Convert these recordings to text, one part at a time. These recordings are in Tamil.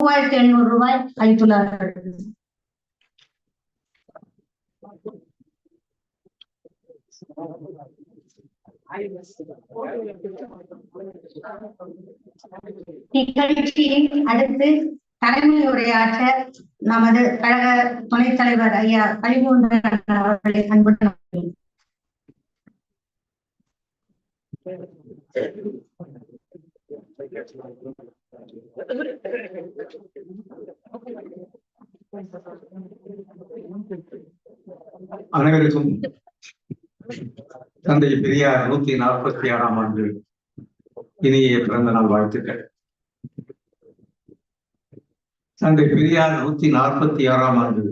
மூவாயிரத்தி எண்ணூறு ரூபாய் அளித்துள்ளார்கள் நிகழ்ச்சியில் அடுத்து தலைமை உரையாற்ற நமது கழக துணைத் தலைவர் ஐயா கலிமூந்தன் அவர்களை அன்புடன் அழைக்கிறேன். அனைவருக்கும் தந்தை பெரியார் நூத்தி நாற்பத்தி ஆறாம் ஆண்டு இனிய பிறந்த நாள் வாழ்த்துக்கள். தந்தை பெரியார் நூத்தி நாற்பத்தி ஆறாம் ஆண்டு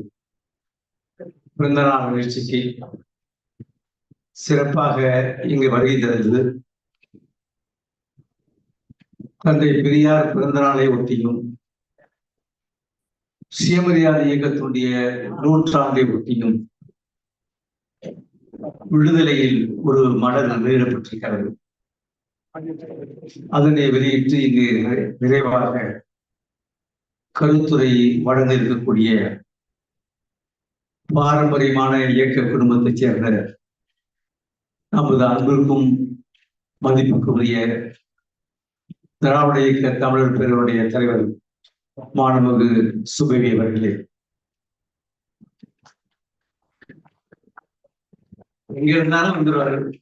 பிறந்த நாள் நிகழ்ச்சிக்கு சிறப்பாக இங்கு வருகை தந்தது. தந்தை பெரியார் பிறந்த நாளை ஒட்டியும் சுயமரியாதை இயக்கத்தினுடைய நூற்றாண்டை ஒட்டியும் விடுதலையில் ஒரு மலர் வெளியிடப்பட்டிருக்கிறது அதனை வெளியிட்டு இங்கு நிறை- நிறைவாக கருத்துரை வழங்க இருக்கக்கூடிய பாரம்பரியமான இயக்க குடும்பத்தைச் சேர்ந்த நமது அன்பிற்கும் மதிப்புக்குரிய திராவிட இயக்க தமிழர் பேருடைய தலைவர் மாணவகு சுபவி அவர்களே. எங்க இருந்தாலும் வந்துருவார்கள்.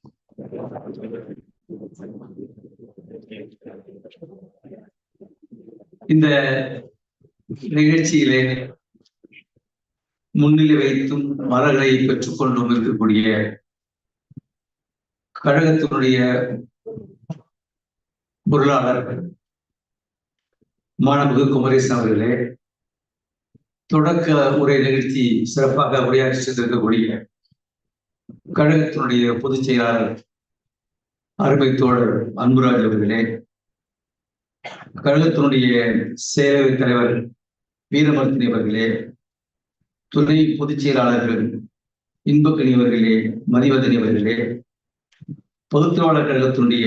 இந்த நிகழ்ச்சியிலே முன்னிலை வைத்தும் மலர்களை பெற்றுக்கொண்டும் இருக்கக்கூடிய கழகத்தினுடைய பொருளாளர் மாணவகு குமரேசன் அவர்களே தொடக்க உரை நிகழ்த்தி சிறப்பாக உரையாற்றி சென்றிருக்கக்கூடிய கழகத்தினுடைய பொதுச் செயலாளர் அருமை தோழர் அன்புராஜ் அவர்களே கழகத்தினுடைய சேவை தலைவர் வீரமர்த்தினி அவர்களே துணை பொதுச் செயலாளர்கள் இன்பக்கணி அவர்களே மதிவதனி அவர்களே பொதுத்திருவாளர் கழகத்தினுடைய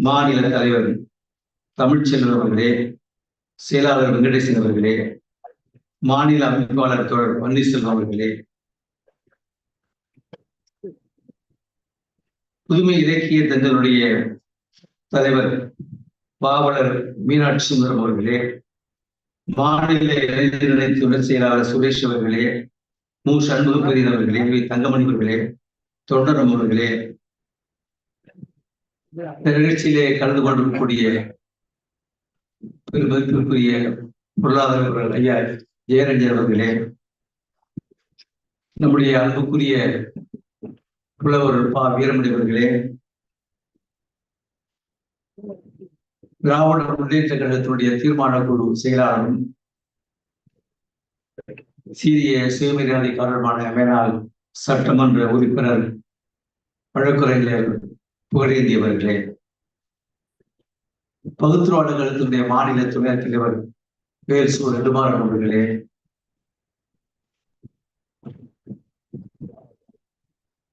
மாநில தலைவர் தமிழ்ச்செல்வன் அவர்களே செயலாளர் வெங்கடேசன் அவர்களே மாநில அமைப்பாளர் தோழர் பன்னீர்செல்வம் அவர்களே புதுமை இலக்கிய தங்களுடைய தலைவர் பாவலர் மீனாட்சி சுந்தரம் அவர்களே மாநில இளைஞரணி துணை செயலாளர் சுரேஷ் அவர்களே மு. சண்முகப்பெரியன் அவர்களே தங்கமணி அவர்களே தொண்டரம் அவர்களே இந்த நிகழ்ச்சியிலே கலந்து கொண்டிருக்கக்கூடிய பெருமதிப்பிற்குரிய பொருளாதார ஐயா ஜெயரஞ்சன் அவர்களே நம்முடைய அன்புக்குரிய புலவர் பா வீரமணி அவர்களே திராவிட முன்னேற்ற கழகத்தினுடைய தீர்மான குழு செயலாளரும் சீரிய சுயமரியாதைக்காரருமான மேலாள் சட்டமன்ற உறுப்பினர் வழக்குரைஞர் புகழேந்தியவர்களே. அவர்களே மாநில துணை தலைவர் வேல் சு நெடுமாறன் அவர்களே.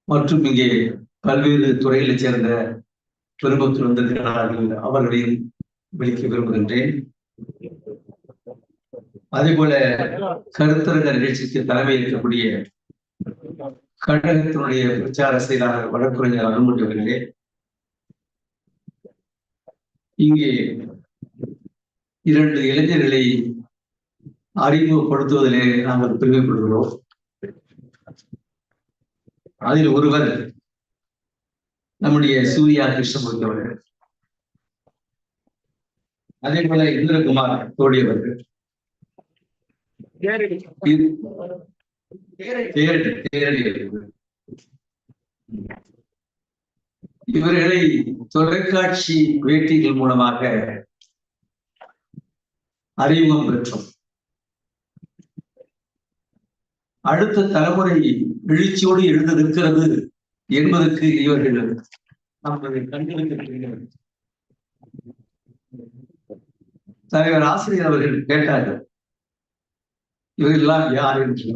மற்றும் இங்கே பல்வேறு துறைகளைச் சேர்ந்த பெருமக்கள் வந்திருக்கிறார்கள் அவர்களையும் விളിக்க விரும்புகின்றேன். அதே போல கருத்தரங்க நிகழ்ச்சிக்கு தலைமை ஏற்கக்கூடிய கழகத்தினுடைய பிரச்சார செயலாளர் வழக்குரைஞர் அருண்மொழி அவர்களே. இங்கே இரண்டு இளைஞர்களை அறிமுகப்படுத்துவதிலே நாங்கள் பெருமைப்படுகிறோம். அதில் ஒருவர் நம்முடைய சூர்யா கிருஷ்ணமூர்த்தி அவர்கள். அதே போல இந்திரகுமார் தோழி அவர்கள். இது- தேரடி தேரடி அவர்கள். இவர்களை தொலைக்காட்சி பேட்டிகள் மூலமாக அறிமுகம் பெற்றோம். அடுத்த தலைமுறை எழுச்சியோடு எழுந்திருக்கிறது என்பதற்கு இவர்கள் நம்முடைய கண்களுக்கு தெரிகிறது. தலைவர் ஆசிரியர் அவர்கள் கேட்டார்கள் இவரெல்லாம் யார் என்று?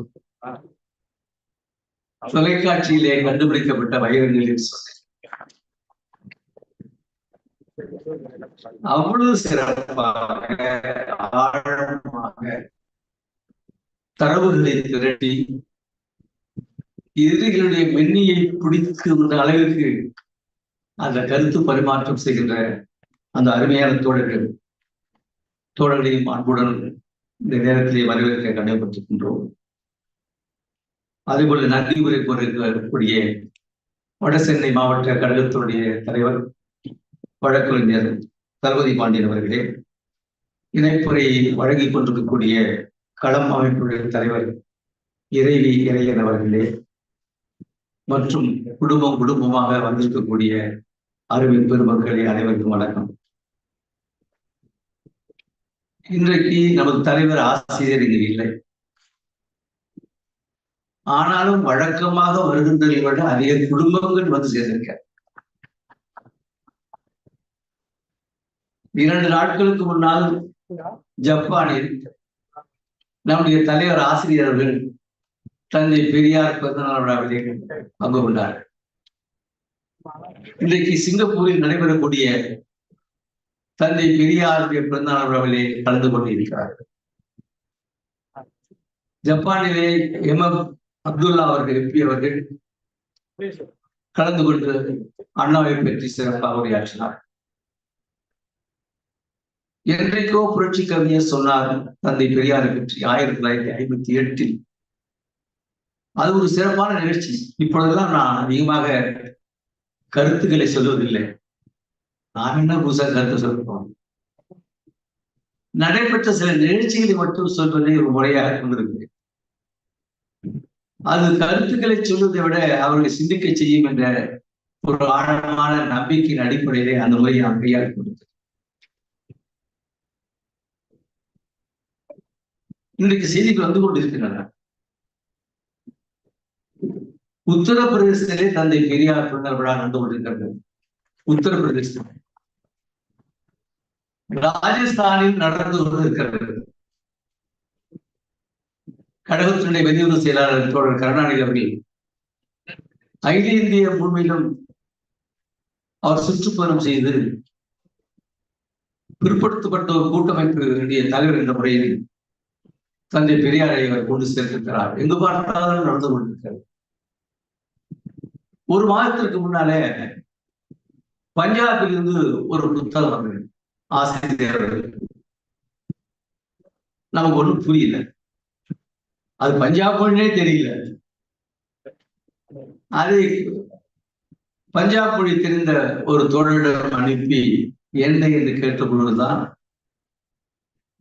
தொலைக்காட்சியிலே கண்டுபிடிக்கப்பட்ட வைரங்கள் என்று சொன்னேன். அவ்வளவு சிறப்பாக ஆழமாக தரவுகளை திரட்டி எதிரிகளுடைய மென்னியை பிடிக்கும் அளவிற்கு அந்த கருத்து பரிமாற்றம் செய்கின்ற அந்த அருமையான தோழர்கள் தோழர்களையும் அன்புடன் இந்த நேரத்திலே வரவேற்க கடைபெற்றிருக்கின்றோம் அதேபோல நன்றி உரை கூறக்கூடிய வட சென்னை மாவட்ட கழகத்தினுடைய தலைவர் வழக்கறிஞர் தளபதி பாண்டியன் அவர்களே இணைப்புரை வழங்கிக் கொண்டிருக்கக்கூடிய களம் அமைப்புடைய தலைவர் இறைவி இறையன் அவர்களே மற்றும் குடும்பம் குடும்பமாக வந்திருக்கக்கூடிய அறிவின் பெருமக்களே அனைவருக்கும் வணக்கம். இன்றைக்கு நமது தலைவர் ஆசிரியர் இங்கு இல்லை. ஆனாலும் வழக்கமாக வருகின்றதை விட அதிக குடும்பங்கள் வந்து சேர்ந்திருக்க இரண்டு நாட்களுக்கு முன்னால் ஜப்பானில் நம்முடைய தலைவர் ஆசிரியர்கள் தந்தை பெரியார் பிறந்தநாள் விழாவிலே பங்கு கொண்டார். இன்றைக்கு சிங்கப்பூரில் நடைபெறக்கூடிய தந்தை பெரியாருடைய பிறந்தநாள் விழாவிலே கலந்து கொண்டிருக்கிறார் ஜப்பானிலே எம். எம். அப்துல்லா அவர்கள் எம்பி அவர்கள் கலந்து கொண்டு அண்ணாவை பற்றி சிறப்பாக உரையாற்றினார். என்றைக்கோ புரட்சி கவிஞர் சொன்னார் தந்தை பெரியாரை பற்றி ஆயிரத்தி தொள்ளாயிரத்தி ஐம்பத்தி எட்டில். அது ஒரு சிறப்பான நிகழ்ச்சி. இப்பொழுதெல்லாம் நான் அதிகமாக கருத்துக்களை சொல்வதில்லை. நான் என்ன புதுசாக கருத்து சொல்லுவோம் நடைபெற்ற சில நிகழ்ச்சிகளை மட்டும் சொல்வதை ஒரு முறையாக கொண்டிருக்கிறேன். அது கருத்துக்களை சொல்வதை விட அவர்களை சிந்திக்க செய்யும் என்ற ஒரு ஆழமான நம்பிக்கையின் அடிப்படையிலே அந்த முறையை நான் கையாள கொடுத்தேன். இன்றைக்கு செய்திகள் வந்து கொண்டிருக்கின்றன. உத்தரப்பிரதேசத்திலே தந்தை பெரியார் பிறந்த விழா நடந்து கொண்டிருக்கிறது. உத்தரப்பிரதேசம் ராஜஸ்தானில் நடந்து கொண்டிருக்கிறது. கழகத்தினுடைய வெளியுறவு செயலாளர் தோழர் கருணாநிதி அவர்கள் அகில இந்திய முழுமையிலும் அவர் சுற்றுப்பயணம் செய்து பிற்படுத்தப்பட்ட ஒரு கூட்டமைப்பு தலைவர் என்ற முறையில் தந்தை பெரியாரை அவர் கொண்டு சேர்த்திருக்கிறார். எங்கு பார்த்தாலும் நடந்து கொண்டிருக்கிறது. ஒரு மாதத்திற்கு முன்னாலே பஞ்சாபில் இருந்து ஒரு புத்தகம் வந்தது. ஆசிரியர் நமக்கு ஒண்ணும் புரியல. அது பஞ்சாப் மொழினே தெரியல. அது பஞ்சாப் மொழி தெரிந்த ஒரு தோழரிடம் அனுப்பி என்ன என்று கேட்டுக்கொள்வதுதான்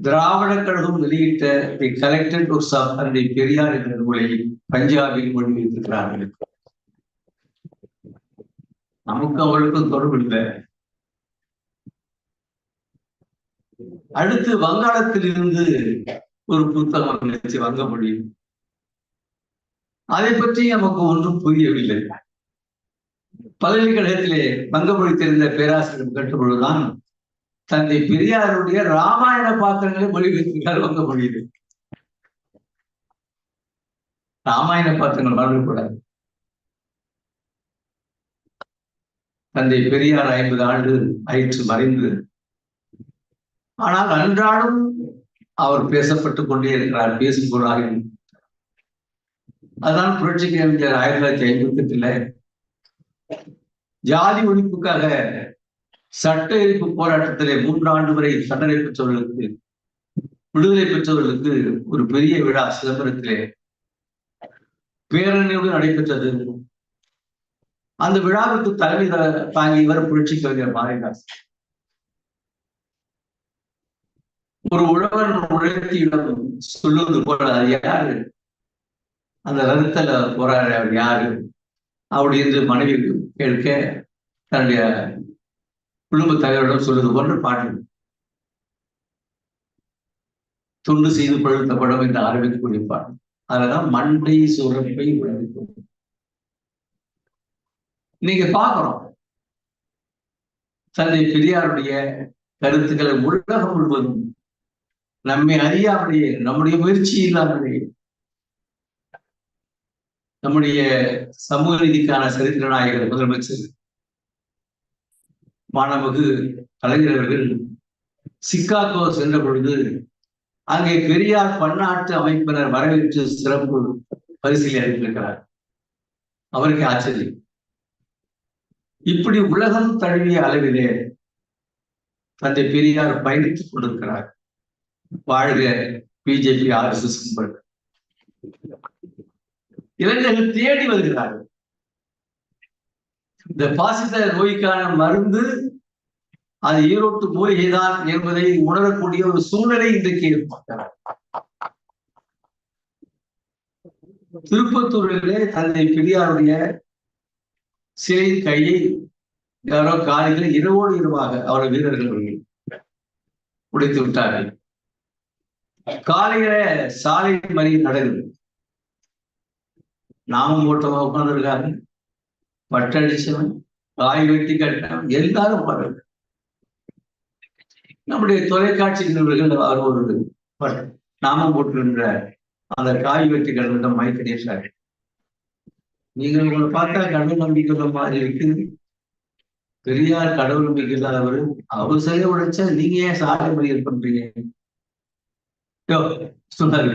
திராவிட கழகம் வெளியிட்ட தி கலெக்டட் ஒர்க்ஸ் ஆஃப் தந்தை பெரியார் என்ற நூலை பஞ்சாபில் மொழிபெயர்த்திருக்கிறார்கள் நமக்கு அவளுக்கும் தொடர்பு இல்லை. அடுத்து வங்காளத்தில் இருந்து ஒரு புத்தகம் வந்துச்சு வங்க மொழி அதை பற்றி நமக்கு ஒன்றும் புரியவில்லை. பல்கலைக்கழகத்திலே வங்க மொழி தெரிந்த பேராசிரியர் கேட்ட தந்தை பெரியாருடைய ராமாயண பாத்திரங்களை மொழிபெயர்த்திருக்கார் வந்த மொழியில். ராமாயண பாத்திரங்கள் மறந்துவிடக்கூடாது தந்தை பெரியார் ஐம்பது ஆண்டு ஆயிற்று மறைந்து ஆனால் அன்றாடம் அவர் பேசப்பட்டுக் கொண்டே இருக்கிறார் பேசும் பொருளாக அதுதான் புரட்சி கவிஞர் ஆயிரத்தி தொள்ளாயிரத்தி ஐம்பத்தி எட்டுல ஜாதி ஒழிப்புக்காக சட்ட எதிர்ப்பு போராட்டத்திலே மூன்று ஆண்டு வரை தண்டனை பெற்றவர்களுக்கு விடுதலை பெற்றவர்களுக்கு ஒரு பெரிய விழா சிதம்பரத்திலே பேரணியோடு நடைபெற்றது. அந்த விழாவுக்கு தலைமை தாங்கியவர் புரட்சி கவிஞர் மாரிதாஸ். ஒரு உழவன் உழைத்தியிடம் சொல்லுவது போல அது யாரு? அந்த ரத்தல அவர் யாரு? அப்படி என்று மனைவி கேட்க தன்னுடைய குடும்ப தலைவரிடம் சொல்வது போன்ற பாட்டு துண்டு செய்து பழுத்தப்படும் என்று ஆரம்பிக்கக்கூடிய பாட்டு அதுலதான் மண்டை சுரப்பை உழவிக்கும் நீங்க பாக்குறோம் தந்தை பெரியாருடைய கருத்துக்களை உலகம் முழுவதும் நம்மை அறியாமலேயே நம்முடைய முயற்சி இல்லாமலேயே நம்முடைய சமூக நீதிக்கான சரித்திர நாயகர் முதலமைச்சர் மாணவகு கலைஞர்கள் சிக்காகோ சென்ற பொழுது அங்கே பெரியார் பன்னாட்டு அமைப்பினர் வரவேற்று சிறப்பு பரிசிலை அளித்திருக்கிறார். அவருக்கு ஆச்சரியம். இப்படி உலகம் தழுவிய அளவிலே தந்தை பெரியார் பயணித்துக் கொண்டிருக்கிறார். வாழ்க பிஜேபி ஆர் எஸ் எஸ் இளைஞர்கள் தேடி வருகிறார்கள். இந்த பாசிச நோய்க்கான மருந்து அது ஈரோட்டு மூலிகைதான் என்பதை உணரக்கூடிய ஒரு சூழ்நிலை இன்றைக்கு ஏற்பட்டது. திருப்பத்தூரிலே தந்தை பெரியாருடைய சிலை கையை யாரோ காலையில் இரவோடு இரவாக அவர் வீரர்கள் உடைத்து விட்டார்கள். காலையில சாலை மணி நடந்தது. நாமும் ஓட்டமாக உட்கார்ந்துருக்காங்க. பட்டடிச்சவன் காய் வெட்டி கட்டினவன் எல்லாரும் பாருங்க. நம்முடைய தொலைக்காட்சி நிறுவனங்கள் அவர் ஒரு நாமம் போட்டிருக்கின்ற அந்த காய் வெட்டி கட்டின மைக்கணேசார் நீங்கள் உங்களை பார்த்தா கடவுள் நம்பிக்கை மாதிரி இருக்குது. பெரியார் கடவுள் நம்பிக்கை இல்லாதவர் அவர் செய்ய உடைச்ச நீங்க ஏன் சாலை மறியல் பண்றீங்க? சொன்னாரு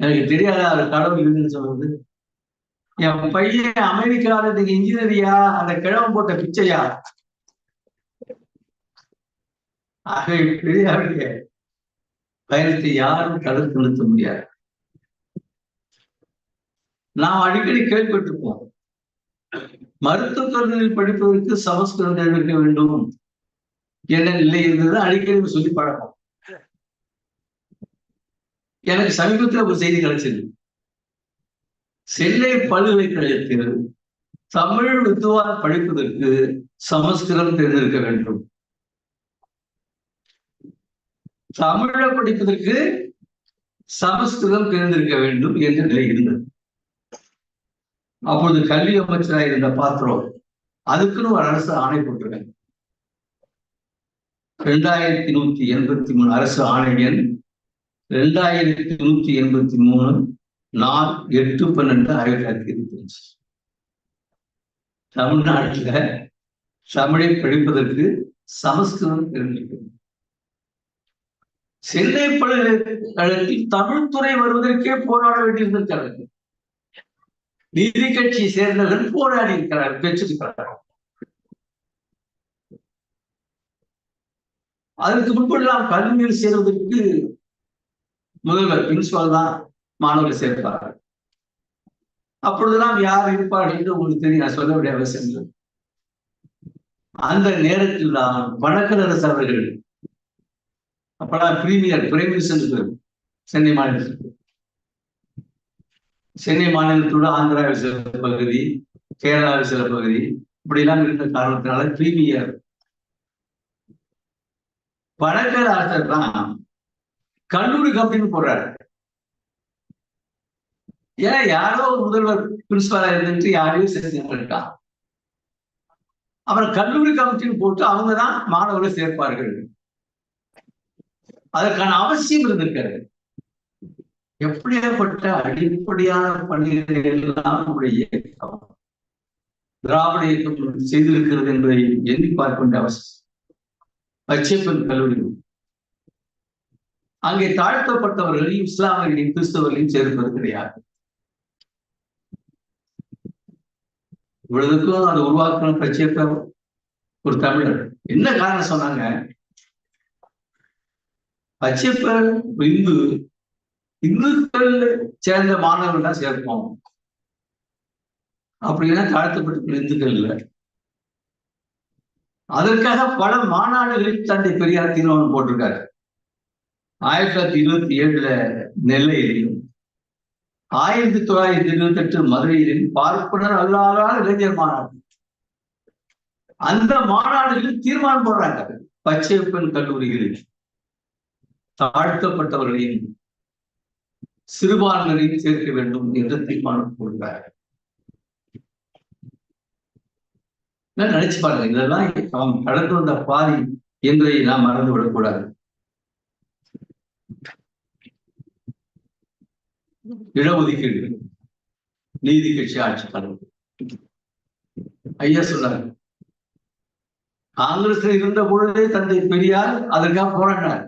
எனக்கு தெரியாத அவர் கடவுள் இல்லைன்னு சொல்றது? என் பையன் அமெரிக்காலத்துக்கு இன்ஜினியரியா அந்த கிழவன் போட்ட பிச்சையா? ஆக பெரியாருடைய பயணத்தை யாரும் தடுத்து நிறுத்த முடியாது. நாம் அடிக்கடி கேள்விப்பட்டிருப்போம். மருத்துவ கல்லூரியில் படிப்பதற்கு சமஸ்கிருதம் தெரிவிக்க வேண்டும். என்ன நிலை இருந்தது அடிக்கடி சொல்லி பழக்கம். எனக்கு சமீபத்தில் ஒரு செய்தி கிடைச்சிருக்கு சென்னை பல்கலைக்கழகத்தில் தமிழ் வித்துவான் படிப்பதற்கு சமஸ்கிருதம் தெரிந்திருக்க வேண்டும். தமிழ படிப்பதற்கு சமஸ்கிருதம் தெரிந்திருக்க வேண்டும் என்ற நிலை இருந்தது. அப்பொழுது கல்வி அமைச்சராக இருந்த பாத்திரம் அதுக்குன்னு ஒரு அரசு ஆணை போட்டிருக்காங்க. ரெண்டாயிரத்தி நூத்தி எண்பத்தி மூணு அரசு ஆணை எண் ரெண்டாயிரத்தி நூத்தி எண்பத்தி மூணு நான் எட்டு பன்னெண்டு ஆயிரத்தி தொள்ளாயிரத்தி தமிழ்நாட்டுல தமிழை படிப்பதற்கு சமஸ்கிருதம் தெரிஞ்சிருக்கிறது. சென்னை பல்கலைக்கழகத்தில் தமிழ் துறை வருவதற்கே போராட வேண்டியிருந்திருக்கிறது. நீதி கட்சியை சேர்ந்தவர்கள் போராடி இருக்கிறார் பெற்றிருக்கிறார் அதற்கு முன்பெல்லாம் கல்வியில் சேர்வதற்கு முதல்வர் பிரின்சிபால் தான். மாணவர்கள் சேர்ப்பார்கள். அப்பொழுதுதான் யார் இருப்பார் என்று உங்களுக்கு தெரியும். நான் சொல்ல வேண்டிய அவசியம் இல்லை அந்த நேரத்தில் தான் வணக்கரசு அவர்கள் அப்பெல்லாம் பிரீமியர் பிரைம் மினிஸ்டர் சென்னை மாநிலத்தில் சென்னை மாநிலத்தோட ஆந்திராவில் சில பகுதி கேரளாவில் சில பகுதி இப்படிலாம் இருந்த காரணத்தினால பிரீமியர் வடக்கராசர் தான் கல்லூரி கம்பெனி போடுறாரு. ஏன்னா யாரோ ஒரு முதல்வர் பிரின்சிபாலா இருந்துட்டு யாரையும் சேர்த்துட்டான் அப்புறம் கல்லூரி கமிட்டின்னு போட்டு அவங்க தான் மாணவர்களை சேர்ப்பார்கள். அதற்கான அவசியம் இருந்திருக்காரு எப்படியாப்பட்ட அடிப்படையான பணிகளை எல்லாம் நம்முடைய இயக்கம் திராவிட இயக்கம் செய்திருக்கிறது என்பதை எண்ணி பார்க்க வேண்டிய அவசியம். பச்சைப்பன் கல்லூரி. அங்கே தாழ்த்தப்பட்டவர்களையும் இஸ்லாமியர்களையும் கிறிஸ்தவர்களையும் சேர்ப்பது கிடையாது. இவ்வளவுக்கும் அது உருவாக்கணும் பச்சைப்ப ஒரு தமிழர். என்ன காரணம் சொன்னாங்க? பச்சைப்பர் இந்து இந்துக்கள் சேர்ந்த மாணவர்கள் தான் சேர்ப்போம். அப்படின்னா தாழ்த்தப்பட்ட இந்துக்கள் இல்லை. அதற்காக பல மாநாடுகளில் தந்தை பெரியார் தீர்மானம் போட்டிருக்காரு. ஆயிரத்தி தொள்ளாயிரத்தி இருபத்தி ஏழுல நெல்லையிலையும் ஆயிரத்தி தொள்ளாயிரத்தி இருபத்தி எட்டு மதுரையிலும் பார்ப்பனர் அல்லாத இளைஞர் மாநாடு. அந்த மாநாடுகளில் தீர்மானம் போடுறாங்க. பச்சையப்பன் கல்லூரிகளில் தாழ்த்தப்பட்டவர்களையும் சிறுபான்மையையும் சேர்க்க வேண்டும் என்று தீர்மானம் போடுறாங்க. நினைச்சு பாருங்க இதெல்லாம் அவன் கடந்து வந்த பாதி என்பதை நாம் மறந்து விடக்கூடாது இடஒதுக்கீடு நீதி கட்சி ஆட்சி தலைவர் ஐயா சொன்னார் காங்கிரஸ் இருந்த பொழுதே தந்தை பெரியார் அதற்காக போராடினார்.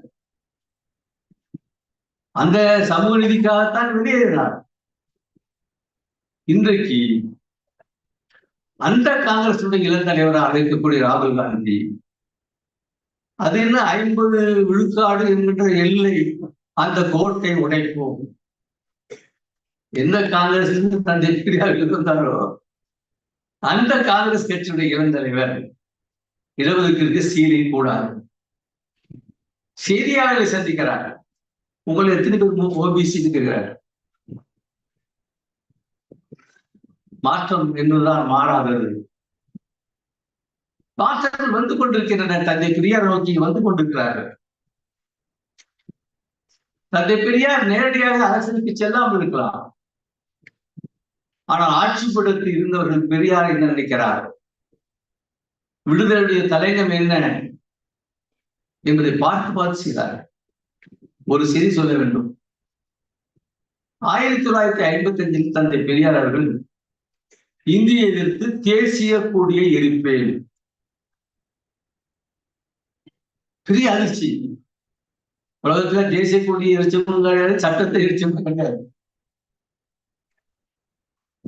அந்த சமூக நீதிக்காகத்தான் வெளியேறினார். இன்றைக்கு அந்த காங்கிரசுடைய இளந்தலைவராக அழைக்கக்கூடிய ராகுல் காந்தி அது என்ன ஐம்பது விழுக்காடு என்கின்ற எல்லை அந்த கோட்டை உடைப்போம். எந்த காங்கிரஸ் தந்தை பெரியார் இருந்தாரோ அந்த காங்கிரஸ் கட்சியுடைய இளந்தலைவர் இடஒதுக்கீடு சீலிங் கூடாது. செய்தியாளர்களை சந்திக்கிறார். உங்களை எத்தனை பேர் ஓபிசி இருக்கிறார்? மாற்றம் என்பதுதான் மாறாதது. மாற்றங்கள் வந்து கொண்டிருக்கின்றன. தந்தை பெரியார் நோக்கி வந்து கொண்டிருக்கிறார்கள். தந்தை பெரியார் நேரடியாக அரசியலுக்கு செல்லாமல் இருக்கலாம். ஆனால் ஆட்சி படத்தில் இருந்தவர்கள் பெரியார் என்ன நினைக்கிறார் விடுதலையுடைய தலைநம் என்ன? என்பதை பார்த்து பார்த்து செய்தார் ஒரு செய்தி சொல்ல வேண்டும். ஆயிரத்தி தொள்ளாயிரத்தி ஐம்பத்தி அஞ்சில் தந்தை பெரியார் அவர்கள் இந்தியை எதிர்த்து தேசிய கொடியை எரிப்பேன் பெரிய அதிர்ச்சி. உலகத்துல தேசிய கொடியை எரிச்சவங்க கிடையாது சட்டத்தை எரிச்சவங்க கிடையாது.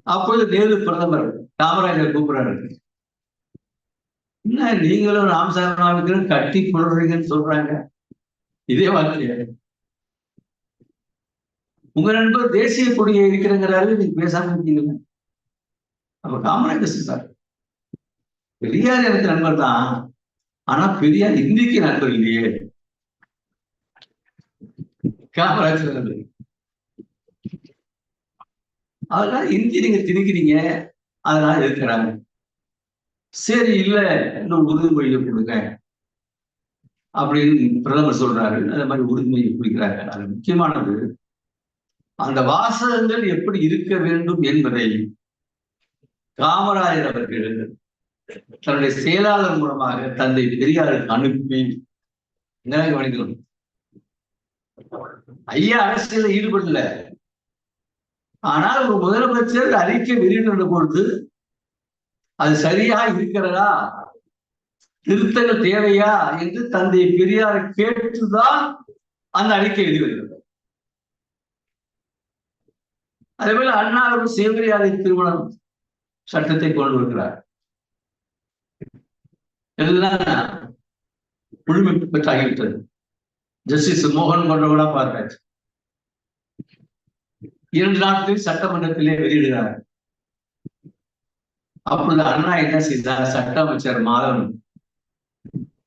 அப்பொழுது நேரு பிரதமர் காமராஜர் கூப்பிடுறாரு. என்ன நீங்களும் ராமசாமிக்கும் கட்டி புலர்றீங்கன்னு சொல்றாங்க. இதே வார்த்தையா. உங்க நண்பர் தேசிய கொடியை இருக்கிறங்கிறாரு நீங்க பேசாம இருக்கீங்களா அப்ப காமராஜர் சார் பெரியார் எனக்கு நண்பர் தான். ஆனா பெரியார் இந்திக்கு நண்பர் இல்லையே. காமராஜர் நண்பர் அதனால இந்தி நீங்க திணிக்கிறீங்க அதனால இருக்கிறாங்க சரி இல்ல இன்னும் உறுதிமொழியை கொடுங்க அப்படின்னு பிரதமர் சொல்றாரு. அந்த மாதிரி உறுதிமொழியை கொடுக்கிறாங்க அது முக்கியமானது. அந்த வாசகங்கள் எப்படி இருக்க வேண்டும் என்பதை காமராஜர் அவர்கள் தன்னுடைய செயலாளர் மூலமாக தந்தை பெரியாருக்கு அனுப்பி என்ன கவனிக்கணும் ஐயா அரசியல ஈடுபடல. ஆனால் ஒரு முதலமைச்சர் அறிக்கை வெளியிடுற பொழுது அது சரியா இருக்கிறதா? திருத்தங்கள் தேவையா? என்று தந்தை பெரியார் கேட்டுதான் அந்த அறிக்கை எழுதிவிடுகிறது அதே போல அண்ணாவும் சேவரியாதை திருமணம் சட்டத்தை கொண்டு வருகிறார். முழுமை பெற்றாகிவிட்டது. ஜஸ்டிஸ் மோகன் கொண்டவங்களா பார்த்தாச்சு இரண்டு நாட்களில் சட்டமன்றத்திலே வெளியிடுகிறார் அப்பொழுது அண்ணா என்ன செய்தார்? சட்ட அமைச்சர் மாதவன்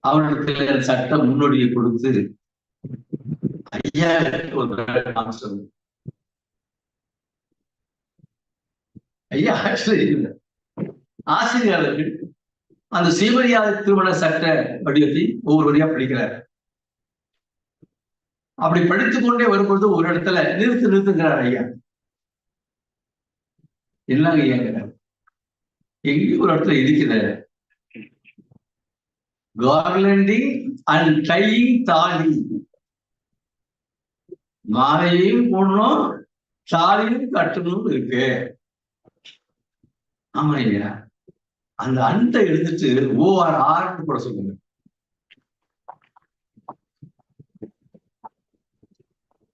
அவர்களுக்கு சட்ட முன்னோடியை கொடுத்து ஐயா ஒரு ஐயா ஆசிரியர் ஆசிரியர்கள் அந்த சீமரியாத திருமண சட்ட வடிவத்தை ஒவ்வொரு வழியா படிக்கிறார். அப்படி படித்துக் கொண்டே வரும்பொழுது ஒரு இடத்துல நிறுத்து நிறுத்துங்கிறார் ஐயா. என்னங்க ஐயாங்கிறார் எங்கேயும் ஒரு இடத்துல இருக்குது கார்லண்டிங் அண்ட் டையிங் தாலி. மாலையும் போடணும் தாலியும் கட்டணும் இருக்கு. ஆமா ஐயா. அந்த அண்டை எடுத்துட்டு ஓஆர் ஆர்னு கூட சொல்லுங்க.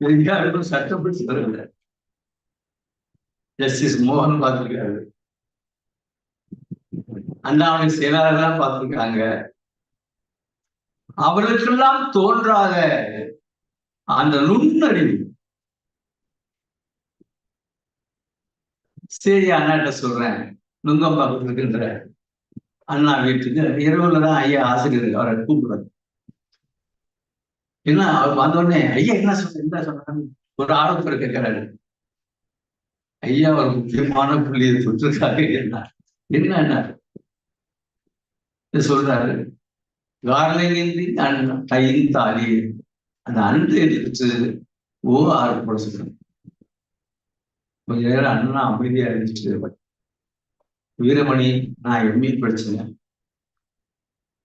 யாருக்கும் சட்டப்படி சொல்லல ஜஸ்டிஸ் மோகன் பார்த்திருக்காரு. அண்ணாமலை செயலாளர் பார்த்திருக்காங்க. அவர்களுக்கெல்லாம் தோன்றாத அந்த நுண்ணறிவு சரி அண்ணாட்ட சொல்றேன். நுங்கம்பாக்கம் இருக்கின்ற அண்ணா வீட்டுக்கு இரவுல தான் ஐயா ஆசிரியர் அவரை கூப்பிடுறாரு என்ன அவர் வந்தோடனே ஐயா என்ன சொல்ற என்ன சொல்றாங்க ஒரு ஆரோக்கிய கேட்கிறாரு. ஐயா ஒரு முக்கியமான புள்ளியை தொற்றுக்காக என்ன என்ன? சொல்றாரு. கார்லிங்கின்றி கையின் தாலி அந்த அன்று எடுத்து ஓ ஆறு போட சொல்றேன் கொஞ்ச நேரம் அண்ணா அமைதியா இருந்துச்சு வீரமணி நான் எம்இ படிச்சேங்க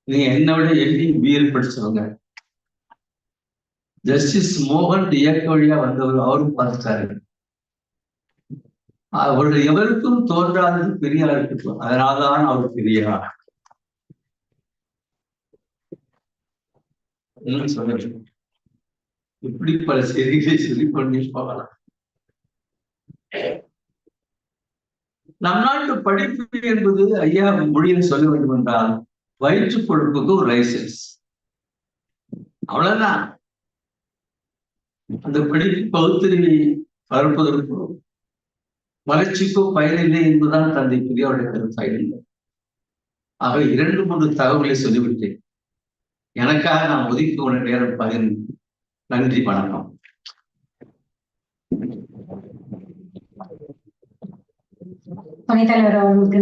நீங்க என்ன விட எம்இ பிஎல் படிச்சவங்க. ஜஸ்டிஸ் மோகன் இயக்க வழியா வந்தவர் அவரும் பார்த்தாரு. அவருடைய எவருக்கும் தோன்றாதது பெரியாருக்கு அதனால்தான் அவர் பெரியார். சொல்ல இப்படி பல செய்திகளை சொல்லி பண்ணி போகலாம். நம் நாட்டு படிப்பு என்பது ஐயா மொழியில் சொல்ல வேண்டும் என்றால் வயிற்று பொழுப்புக்கு ஒரு லைசன்ஸ் அவ்வளவுதான். அந்த படிப்பு பகுத்தறிவை வளர்ப்பதற்கோ வளர்ச்சிக்கும் பயனில்லை என்பதுதான் தந்தை பெரியாருடைய கருத்தாயில்லை ஆக இரண்டு மூன்று தகவலை சொல்லிவிட்டேன். எனக்காக நான் ஒதுக்கி கொண்ட நேரம் பகிர்ந்து நன்றி வணக்கம். துணைத்தலைவர் அவர்களுக்கு